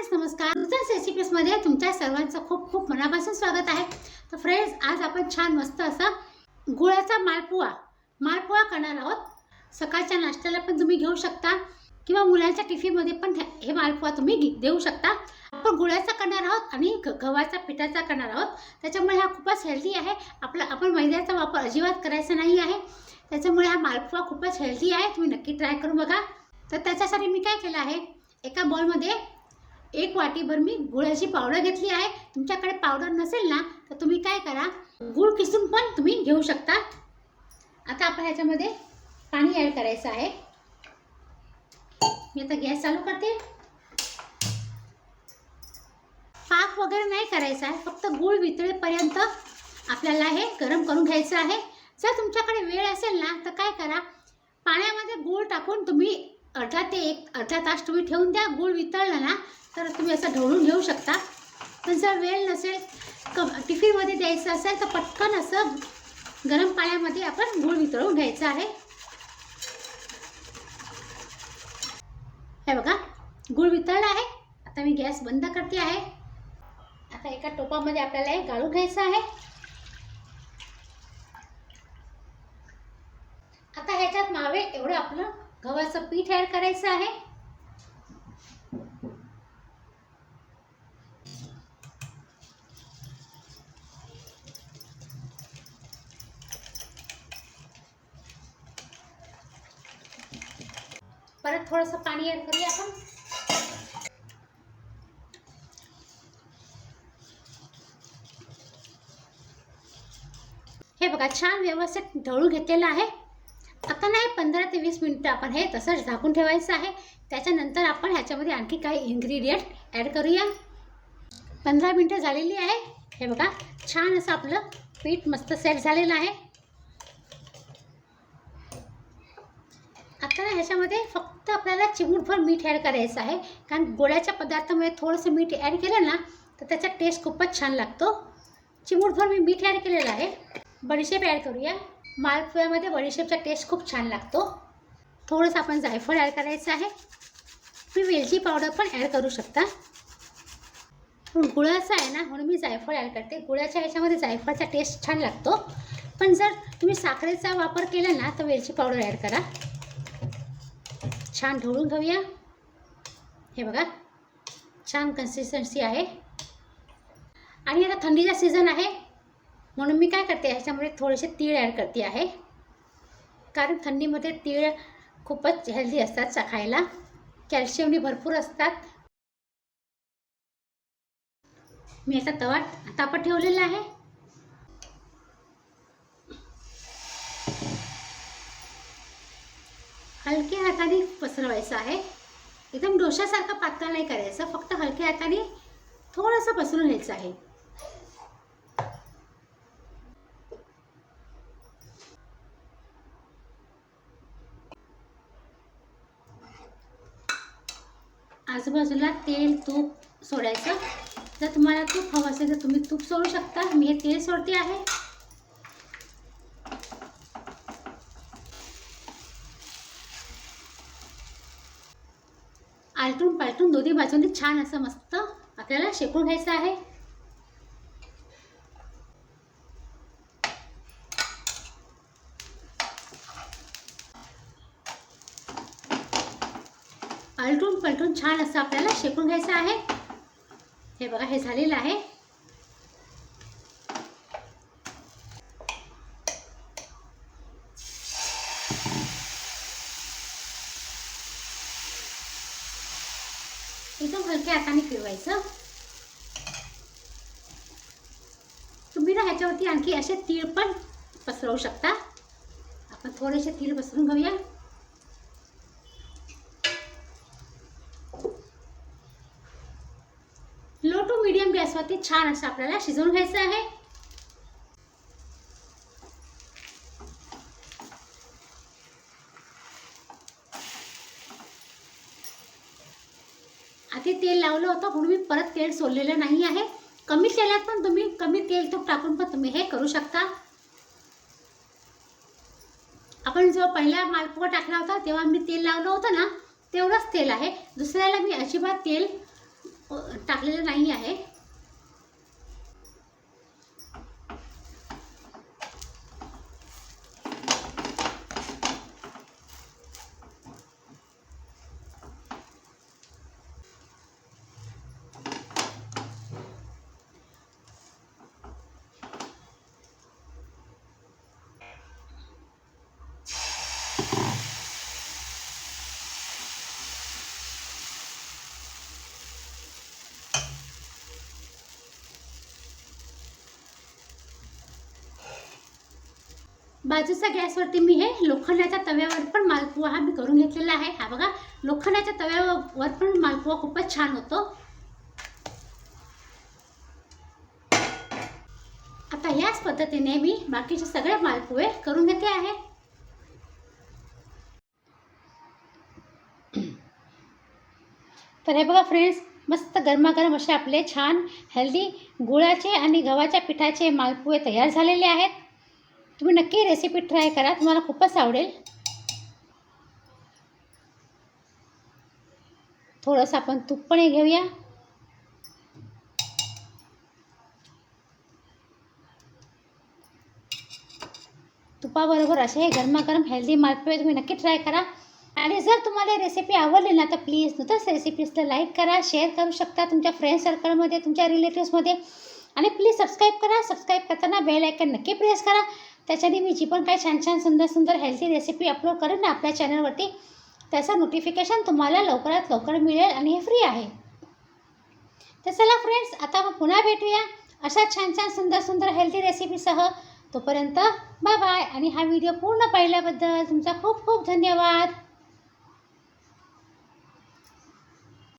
Friends नमस्कार. नूतन रेसिपीजमध्ये तुमच्या सर्वांचं खूप खूप मनापासून स्वागत आहे. तर फ्रेंड्स आज आपण छान मस्त असा गुळाचा मालपुआ मालपुआ करणार आहोत. सकाळच्या नाश्त्याला पण तुम्ही घेऊ शकता किंवा मुलांच्या टिफिनमध्ये पण हे- हे मालपुआ तुम्ही घे- देऊ शकता. आपण गुळाचा करणार आहोत आणि ग- गव्हाचा पिठाचा करणार आहोत. त्याच्यामुळे हा खूपच हेल्दी आहे. आपला आपण मैद्याचा वापर अजिबात करायचा नाही आहे. त्याच्यामुळे हा मालपुआ खूपच हेल्दी आहे. तुम्ही नक्की ट्राय करून बघा. तर त्याच्यासाठी मी काय केलं आहे? एका बॉलमध्ये एक वाटीभर मी गुळाची पावडर घेतली आहे. तुमच्याकडे पावडर नसेल ना तर तुम्ही काय करा गुळ किसून पण तुम्ही घेऊ शकता. आता आपण ह्याच्यामध्ये पाणी ॲड करायचं आहे. मी आता गॅस चालू करते. पाक वगैरे नाही करायचा आहे फक्त गुळ वितळेपर्यंत आपल्याला हे गरम करून घ्यायचं आहे. जर तुमच्याकडे वेळ असेल ना तर काय करा पाण्यामध्ये गूळ टाकून तुम्ही अर्धा ते एक अर्धा तास तुम्ही ठेवून द्या. गूळ वितळलं ना तर तुम्ही असं ढवळून घेऊ शकता. पण जर वेळ नसेल क टिफिनमध्ये द्यायचं असेल तर पटकन असं गरम पाण्यामध्ये आपण गूळ वितळून घ्यायचं आहे. हे बघा गूळ वितळला आहे. आता मी गॅस बंद करते आहे. आता एका टोपामध्ये आपल्याला हे गाळून घ्यायचं आहे. आता ह्याच्यात मावे एवढं आपलं गव्हाचं पीठ ॲड करायचं आहे. परत थोडंसं पाणी ॲड करूया आपण. हे बघा छान व्यवस्थित ढळू घेतलेलं आहे. आता नाही पंधरा ते वीस मिनटं आपण हे तसंच झाकून ठेवायचं आहे. त्याच्यानंतर आपण ह्याच्यामध्ये आणखी काही इन्ग्रेडियंट ॲड करूया. पंधरा मिनटं झालेली आहे. हे बघा छान असं आपलं पीठ मस्त सेट झालेलं आहे. आता ह्याच्यामध्ये फक्त आपल्याला चिमूटभर मीठ ॲड करायचं आहे. कारण गोळ्याच्या पदार्थामध्ये थोडंसं मीठ ॲड केलं ना तर त्याचा टेस्ट खूपच छान लागतो. चिमूटभर मी मीठ ॲड केलेलं आहे. बडीशेप ॲड करूया. मालपुऱ्यामध्ये बडीशेपचा टेस्ट खूप छान लागतो. थोडंसं आपण जायफळ ॲड करायचं आहे. तुम्ही वेलची पावडर पण ॲड करू शकता. गुळाचा आहे ना म्हणून मी जायफळ ॲड करते. गुळाच्या ह्याच्यामध्ये जायफळचा टेस्ट छान लागतो. पण जर तुम्ही साखरेचा वापर केला ना तर वेलची पावडर ॲड करा. छान ढवळून घेऊया. हे बघा छान कन्सिस्टन्सी आहे. आणि आता थंडीचा सीझन आहे म्हणून मी काय करते ह्याच्यामध्ये थोडेसे तीळ ॲड करते आहे. कारण थंडीमध्ये तीळ खूपच हेल्दी असतात खायला. कॅल्शियमनी भरपूर असतात. मी याचा तवा तापत ठेवलेला आहे. हलक्या हाताने पसरवायचं आहे. एकदम डोशासारखं पातळ नाही करायचं फक्त हलक्या हाताने थोडंसं पसरून घ्यायचं आहे. आजूबाजूला तेल तूप सोडायचं. जर तुम्हाला तूप हवं असेल तर तुम्ही तूप सोडू शकता. मी हे तेल सोडते आहे. आलटून पालटून दोन्ही बाजूंनी छान असं मस्त आपल्याला शेकून घ्यायचं आहे. आलटून पलटून छान असं आपल्याला शेकून घ्यायचं आहे. हे बघा हे झालेलं आहे. एकदम हलक्या हाताने फिरवायचं. तुम्ही ना ह्याच्यावरती आणखी असे तीळ पण पसरवू शकता. आपण थोडेसे तीळ पसरून घेऊया. ते छान असं आपल्याला शिजवून घ्यायचं आहे. आधी तेल लावलं होतं म्हणून मी परत तेल सोडलेलं नाही आहे. कमी तेलात पण तुम्ही कमी तेल तो टाकून पण तुम्ही हे करू शकता. आपण जो पहिला मालपुआ टाकला होता तेव्हा मी तेल लावलं होतं ना तेवढंच तेल आहे. दुसऱ्याला मी अजिबात तेल टाकलेलं नाही आहे. बाजूच्या गॅसवरती मी हे लोखंडाच्या तव्यावर पण मालपुवा हा मी करून घेतलेला आहे. हा बघा लोखंडाच्या तव्यावर पण मालपुवा खूपच छान होतो. आता याच पद्धतीने मी बाकीचे सगळे मालपुवे करून घेते आहे. तर हे बघा फ्रेंड्स मस्त गरमागरम असे आपले छान हेल्दी गुळाचे आणि गव्हाच्या पिठाचे मालपुवे तयार झालेले आहेत. तुम्ही नक्की रेसिपी ट्राय करा. तुम्हाला खूपच आवडेल. थोडंसं आपण तूप पण घेऊया. तुपाबरोबर असे हे गरमागरम हेल्दी मालपुवे तुम्ही नक्की ट्राय करा. आणि जर तुम्हाला रेसिपी आवडली ना तर प्लीज नुसतंच रेसिपीजला लाईक करा शेअर करू शकता तुमच्या फ्रेंड सर्कलमध्ये तुमच्या रिलेटिव्समध्ये आणि प्लीज सबस्क्राईब करा. सबस्क्राईब करताना बेल आयकन नक्की प्रेस करा. त्याच्याने मी जी पण काही छान छान सुंदर सुंदर हेल्थी रेसिपी अपलोड करेन ना आपल्या चॅनलवरती त्याचं नोटिफिकेशन तुम्हाला लवकरात लवकर मिळेल आणि हे फ्री आहे. तर चला फ्रेंड्स आता मग पुन्हा भेटूया अशा छान छान सुंदर सुंदर हेल्थी रेसिपीसह तोपर्यंत बाय बाय आणि हा व्हिडिओ पूर्ण पाहिल्याबद्दल तुमचा खूप खूप धन्यवाद.